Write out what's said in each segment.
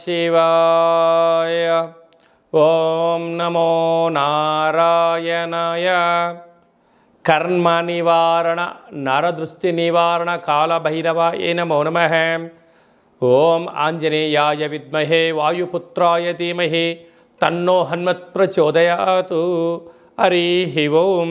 శివాయ ఓం నమో నారాయణాయ కర్మ నివారణ నరదృష్టి నివారణ కాళభైరవ నమో నమ ఓం ఆంజనేయాయ విద్మహే వాయుపుత్రాయ ధీమహి తన్నో హన్మత్ ప్రచోదయాతు హరి ఓం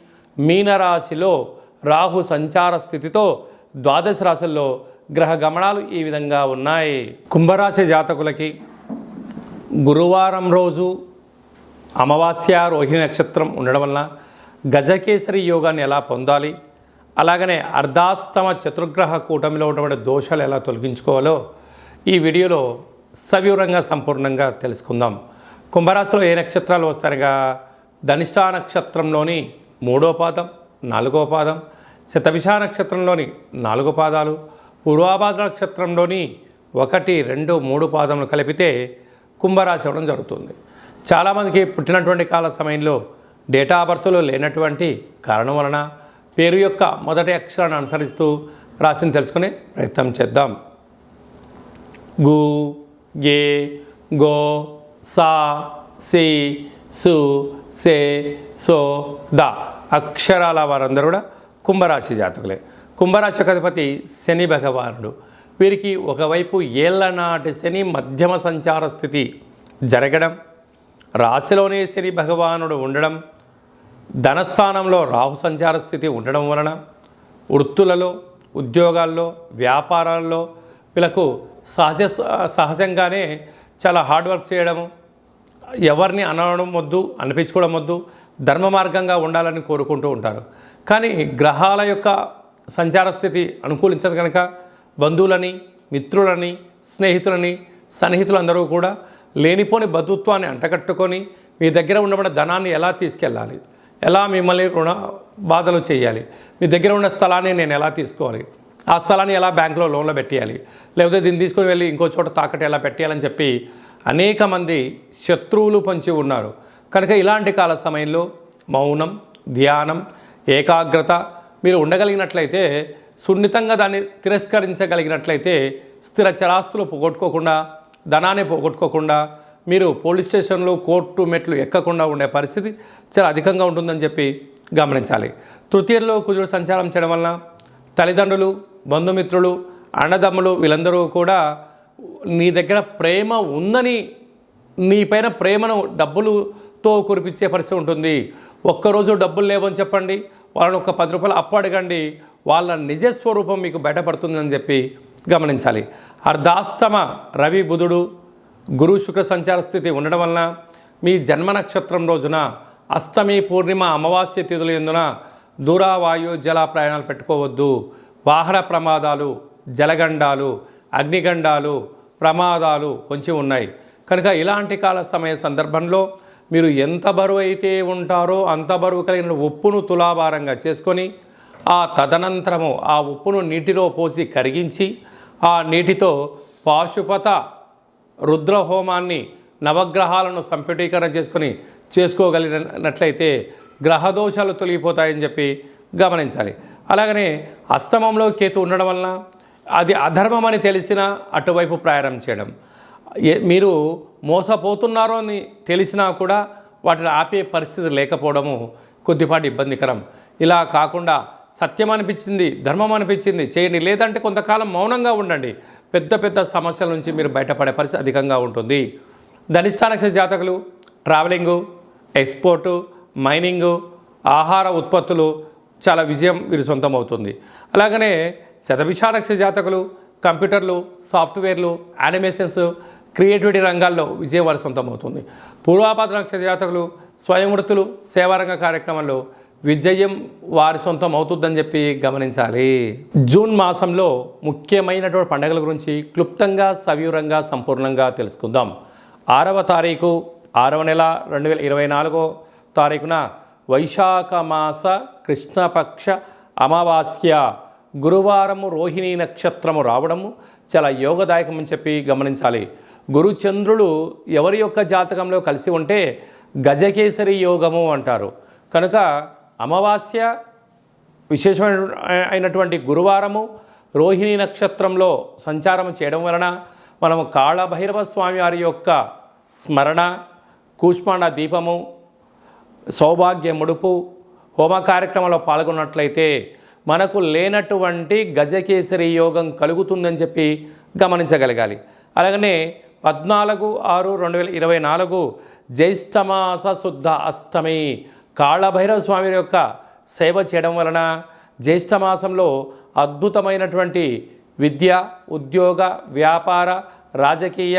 మీనరాశిలో రాహు సంచార స్థితితో ద్వాదశ రాశుల్లో గ్రహ గమనాలు ఈ విధంగా ఉన్నాయి. కుంభరాశి జాతకులకి గురువారం రోజు అమావాస్య రోహిణి నక్షత్రం ఉండడం వలన గజకేసరి యోగాన్ని ఎలా పొందాలి? అలాగనే అర్ధాస్తమ చతుర్గ్రహ కూటమిలో ఉన్నటువంటి దోషాలు ఎలా తొలగించుకోవాలో ఈ వీడియోలో సవివరంగా సంపూర్ణంగా తెలుసుకుందాం. కుంభరాశిలో ఏ నక్షత్రాలు వస్తాయనగా ధనిష్టా నక్షత్రంలోని మూడో పాదం నాలుగో పాదం శతభిష నక్షత్రంలోని నాలుగు పాదాలు పూర్వాభాద్ర నక్షత్రంలోని ఒకటి రెండు మూడు పాదములు కలిపితే కుంభరాశి అవ్వడం జరుగుతుంది. చాలామందికి పుట్టినటువంటి కాల సమయంలో డేటా ఆఫ్ బర్త్లో లేనటువంటి కారణం వలన పేరు యొక్క మొదటి అక్షరాన్ని అనుసరిస్తూ రాశిని తెలుసుకునే ప్రయత్నం చేద్దాం. గు గే గో సా సి సు సే సో ద. అక్షరాల వారందరూ కూడా కుంభరాశి జాతకులే. కుంభరాశి అధిపతి శని భగవానుడు. వీరికి ఒకవైపు ఏళ్ళనాటి శని మధ్యమ సంచార స్థితి జరగడం రాశిలోనే శని భగవానుడు ఉండడం ధనస్థానంలో రాహు సంచార స్థితి ఉండడం వలన వృత్తులలో ఉద్యోగాల్లో వ్యాపారాల్లో వీళ్ళకు సహజ సహజంగానే చాలా హార్డ్ వర్క్ చేయడము ఎవరిని అనడం వద్దు అనిపించుకోవడం వద్దు ధర్మ మార్గంగా ఉండాలని కోరుకుంటూ ఉంటారు. కానీ గ్రహాల యొక్క సంచార స్థితి అనుకూలించదు కనుక బంధువులని మిత్రులని స్నేహితులని సన్నిహితులందరూ కూడా లేనిపోని బంధుత్వాన్ని అంటకట్టుకొని మీ దగ్గర ఉండబడిన ధనాన్ని ఎలా తీసుకెళ్ళాలి? ఎలా మిమ్మల్ని రుణ బాధలు చేయాలి? మీ దగ్గర ఉన్న స్థలాన్ని నేను ఎలా తీసుకోవాలి? ఆ స్థలాన్ని ఎలా బ్యాంకులో లోన్లో పెట్టేయాలి? లేకపోతే దీన్ని తీసుకొని వెళ్ళి ఇంకో చోట తాకట్టు ఎలా పెట్టేయాలని చెప్పి అనేక మంది శత్రువులు పంచి ఉన్నారు. కనుక ఇలాంటి కాల సమయంలో మౌనం ధ్యానం ఏకాగ్రత మీరు ఉండగలిగినట్లయితే సున్నితంగా దాన్ని తిరస్కరించగలిగినట్లయితే స్థిర చరాస్తులు పోగొట్టుకోకుండా ధనాన్ని పోగొట్టుకోకుండా మీరు పోలీస్ స్టేషన్లు కోర్టు మెట్లు ఎక్కకుండా ఉండే పరిస్థితి చాలా అధికంగా ఉంటుందని చెప్పి గమనించాలి. తృతీయంలో కుజుడు సంచారం చేయడం వలన తల్లిదండ్రులు బంధుమిత్రులు అన్నదమ్ములు వీళ్ళందరూ కూడా నీ దగ్గర ప్రేమ ఉందని నీపైన ప్రేమను డబ్బులుతో కురిపించే పరిస్థితి ఉంటుంది. ఒక్కరోజు డబ్బులు లేవని చెప్పండి. వాళ్ళని ఒక పది రూపాయలు అప్పు అడగండి. వాళ్ళ నిజస్వరూపం మీకు బయటపడుతుందని చెప్పి గమనించాలి. అర్ధాస్తమ రవి బుధుడు గురు శుక్ర సంచార స్థితి ఉండడం వలన మీ జన్మ నక్షత్రం రోజున అష్టమి పూర్ణిమ అమావాస్య తిథులు ఎందున దూరావాయు జల ప్రయాణాలు పెట్టుకోవద్దు. వాహన ప్రమాదాలు జలగండాలు అగ్నిగండాలు ప్రమాదాలు పొంచి ఉన్నాయి. కనుక ఇలాంటి కాల సమయ సందర్భంలో మీరు ఎంత బరువు అయితే ఉంటారో అంత బరువు కలిగిన ఉప్పును తులాభారంగా చేసుకొని ఆ తదనంతరము ఆ ఉప్పును నీటిలో పోసి కరిగించి ఆ నీటితో పాశుపత రుద్రహోమాన్ని నవగ్రహాలను సంపుటీకరణ చేసుకొని చేసుకోగలిగినట్లయితే గ్రహదోషాలు తొలగిపోతాయని చెప్పి గమనించాలి. అలాగనే అస్తమంలో కేతు ఉండడం వలన అది అధర్మం అని తెలిసినా అటువైపు ప్రయాణం చేయడం. ఏ- మీరు మోసపోతున్నారో అని తెలిసినా కూడా వాటిని ఆపే పరిస్థితి లేకపోవడము కొద్దిపాటి ఇబ్బందికరం. ఇలా కాకుండా సత్యం అనిపించింది ధర్మం అనిపించింది చేయండి. లేదంటే కొంతకాలం మౌనంగా ఉండండి. పెద్ద పెద్ద సమస్యల నుంచి మీరు బయటపడే పరిస్థితి అధికంగా ఉంటుంది. ధనిష్టానక్ష జాతకులు ట్రావెలింగు ఎక్స్పోర్టు మైనింగు ఆహార ఉత్పత్తులు చాలా విజయం వీరి సొంతమవుతుంది అలాగనే శతభిషా జాతకులు కంప్యూటర్లు సాఫ్ట్వేర్లు యానిమేషన్స్ క్రియేటివిటీ రంగాల్లో విజయం వారి సొంతం అవుతుంది పూర్వాపాద నక్షత్ర జాతకులు స్వయంవృత్తులు సేవారంగ కార్యక్రమంలో విజయం వారి సొంతం అవుతుందని చెప్పి గమనించాలి. జూన్ మాసంలో ముఖ్యమైనటువంటి పండుగల గురించి క్లుప్తంగా సవివరంగా సంపూర్ణంగా తెలుసుకుందాం. ఆరవ తారీఖు ఆరవ నెల రెండు వేల ఇరవై నాలుగో తారీఖున వైశాఖ మాస కృష్ణపక్ష అమావాస్య. గురువారము రోహిణీ నక్షత్రము రావడము చాలా యోగదాయకం అని చెప్పి గమనించాలి. గురుచంద్రులు ఎవరి యొక్క జాతకంలో కలిసి ఉంటే గజకేసరి యోగము అంటారు. కనుక అమావాస్య విశేషమైన అయినటువంటి గురువారము రోహిణి నక్షత్రంలో సంచారం చేయడం వలన మనము కాళభైరవ స్వామి వారి యొక్క స్మరణ కూష్మాండ దీపము సౌభాగ్య ముడుపు హోమ కార్యక్రమంలో పాల్గొన్నట్లయితే మనకు లేనటువంటి గజకేసరి యోగం కలుగుతుందని చెప్పి గమనించగలగాలి. అలాగనే పద్నాలుగు ఆరు రెండు వేల ఇరవై నాలుగు జ్యేష్ఠమాస శుద్ధ అష్టమి కాళభైరవ స్వామి యొక్క సేవ చేయడం వలన జ్యేష్ఠమాసంలో అద్భుతమైనటువంటి విద్య ఉద్యోగ వ్యాపార రాజకీయ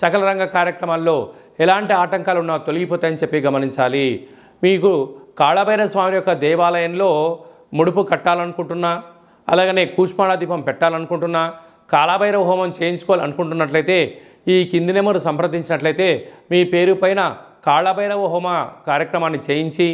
సకల రంగ కార్యక్రమాల్లో ఎలాంటి ఆటంకాలు ఉన్నా తొలగిపోతాయని చెప్పి గమనించాలి. మీకు కాళభైరవ స్వామి యొక్క దేవాలయంలో ముడుపు కట్టాలనుకుంటున్నా అలాగనే కూష్మాణ దీపం పెట్టాలనుకుంటున్నా కాలాభైరవ హోమం చేయించుకోవాలనుకుంటున్నట్లయితే ఈ కింది నెంబరు సంప్రదించినట్లయితే మీ పేరు పైన కాళభైరవ హోమ కార్యక్రమాన్ని చేయించి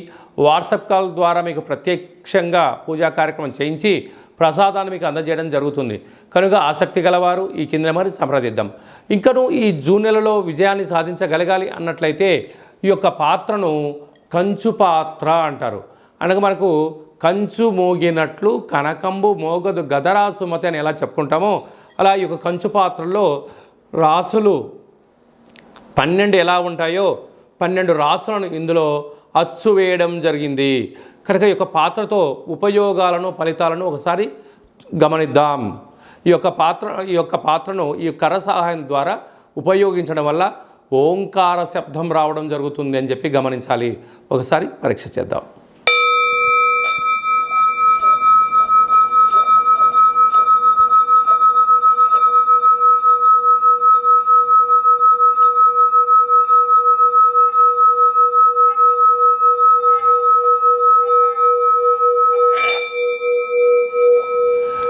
వాట్సాప్ కాల్ ద్వారా మీకు ప్రత్యక్షంగా పూజా కార్యక్రమం చేయించి ప్రసాదాన్ని మీకు అందజేయడం జరుగుతుంది. కనుక ఆసక్తి గలవారు ఈ కింద నెంబర్ సంప్రదిద్దాం. ఇంకను ఈ జూన్ నెలలో విజయాన్ని సాధించగలగాలి అన్నట్లయితే ఈ యొక్క పాత్రను కంచు పాత్ర అంటారు. అనగా మనకు కంచు మోగినట్లు కనకంబు మోగదు గదరాసుమతి అని ఎలా చెప్పుకుంటామో అలా ఈ యొక్క కంచు పాత్రలో రాసులు పన్నెండు ఎలా ఉంటాయో పన్నెండు రాసులను ఇందులో అచ్చు వేయడం జరిగింది. కనుక ఈ యొక్క పాత్రతో ఉపయోగాలను ఫలితాలను ఒకసారి గమనిద్దాం. ఈ యొక్క పాత్ర ఈ యొక్క పాత్రను ఈ కర సహాయం ద్వారా ఉపయోగించడం వల్ల ఓంకార శబ్దం రావడం జరుగుతుంది అని చెప్పి గమనించాలి. ఒకసారి పరీక్ష చేద్దాం.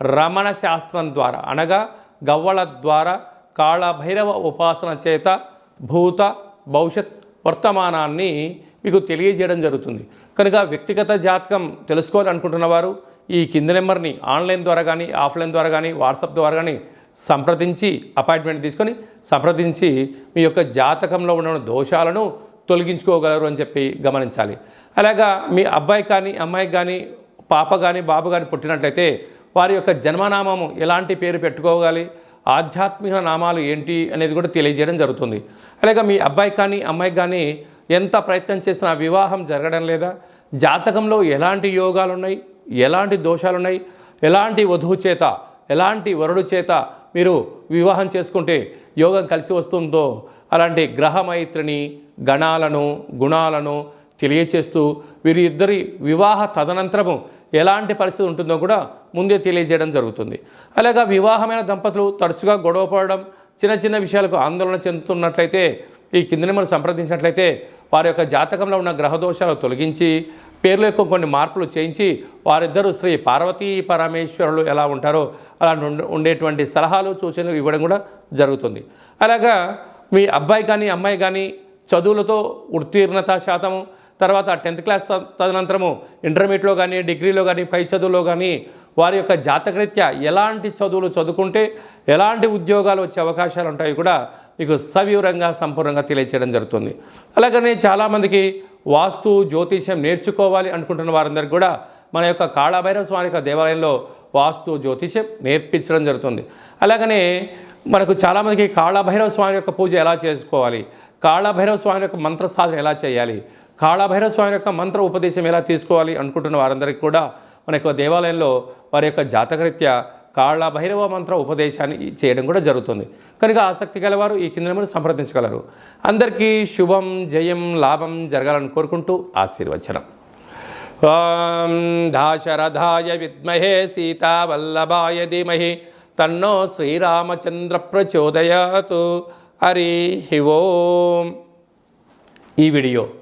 రమణ శాస్త్రం ద్వారా అనగా గవ్వల ద్వారా కాళభైరవ ఉపాసన చేత భూత భవిష్యత్ వర్తమానాన్ని మీకు తెలియజేయడం జరుగుతుంది. కనుక వ్యక్తిగత జాతకం తెలుసుకోవాలనుకుంటున్న వారు ఈ కింది నెంబర్ని ఆన్లైన్ ద్వారా కానీ ఆఫ్లైన్ ద్వారా కానీ వాట్సాప్ ద్వారా కానీ సంప్రదించి అపాయింట్మెంట్ తీసుకొని సంప్రదించి మీ యొక్క జాతకంలో ఉన్న దోషాలను తొలగించుకోగలరు అని చెప్పి గమనించాలి. అలాగా మీ అబ్బాయి కానీ అమ్మాయికి కానీ పాప కానీ బాబు కానీ పుట్టినట్లయితే వారి యొక్క జన్మనామము ఎలాంటి పేరు పెట్టుకోవాలి ఆధ్యాత్మిక నామాలు ఏంటి అనేది కూడా తెలియజేయడం జరుగుతుంది. అలాగే మీ అబ్బాయి కానీ అమ్మాయి కానీ ఎంత ప్రయత్నం చేసినా వివాహం జరగడం లేదా జాతకంలో ఎలాంటి యోగాలు ఉన్నాయి ఎలాంటి దోషాలు ఉన్నాయి ఎలాంటి వధువు చేత ఎలాంటి వరుడు చేత మీరు వివాహం చేసుకుంటే యోగం కలిసి వస్తుందో అలాంటి గ్రహమైత్రిని గణాలను గుణాలను తెలియచేస్తూ వీరిద్దరి వివాహ తదనంతరము ఎలాంటి పరిస్థితి ఉంటుందో కూడా ముందే తెలియజేయడం జరుగుతుంది. అలాగే వివాహమైన దంపతులు తరచుగా గొడవ పడడం చిన్న చిన్న విషయాలకు ఆందోళన చెందుతున్నట్లయితే ఈ కింద నెంబర్ సంప్రదించినట్లయితే వారి యొక్క జాతకంలో ఉన్న గ్రహదోషాలు తొలగించి పేర్ల యొక్క కొన్ని మార్పులు చేయించి వారిద్దరూ శ్రీ పార్వతీ పరమేశ్వరులు ఎలా ఉంటారో అలా ఉండేటువంటి సలహాలు సూచనలు ఇవ్వడం కూడా జరుగుతుంది. అలాగా మీ అబ్బాయి కానీ అమ్మాయి కానీ చదువులతో ఉత్తీర్ణత శాతము తర్వాత టెన్త్ క్లాస్ తదనంతరము ఇంటర్మీడియట్లో కానీ డిగ్రీలో కానీ పై చదువులో కానీ వారి యొక్క జాతకరీత్యా ఎలాంటి చదువులు చదువుకుంటే ఎలాంటి ఉద్యోగాలు వచ్చే అవకాశాలు ఉంటాయి కూడా మీకు సవివరంగా సంపూర్ణంగా తెలియచేయడం జరుగుతుంది. అలాగనే చాలామందికి వాస్తు జ్యోతిష్యం నేర్చుకోవాలి అనుకుంటున్న వారందరికీ కూడా మన యొక్క కాళభైరవ స్వామి యొక్క దేవాలయంలో వాస్తు జ్యోతిష్యం నేర్పించడం జరుగుతుంది. అలాగనే మనకు చాలామందికి కాళభైరవ స్వామి యొక్క పూజ ఎలా చేసుకోవాలి? కాళభైరవ స్వామి యొక్క మంత్ర సాధన ఎలా చేయాలి? కాళభైరవ స్వామి యొక్క మంత్ర ఉపదేశం ఎలా తీసుకోవాలి అనుకుంటున్న వారందరికీ కూడా మన యొక్క దేవాలయంలో వారి యొక్క జాతకరీత్యా కాళభైరవ మంత్ర ఉపదేశాన్ని చేయడం కూడా జరుగుతుంది. కనుక ఆసక్తి గలవారు ఈ కింద నెంబర్ సంప్రదించగలరు. అందరికీ శుభం జయం లాభం జరగాలని కోరుకుంటూ ఆశీర్వచనం. ఓం దాశరథాయ విద్మహే సీతావల్లభాయ ధీమహి. తన్నో శ్రీరామచంద్ర ప్రచోదయాతు. హరి ఓం. ఈ వీడియో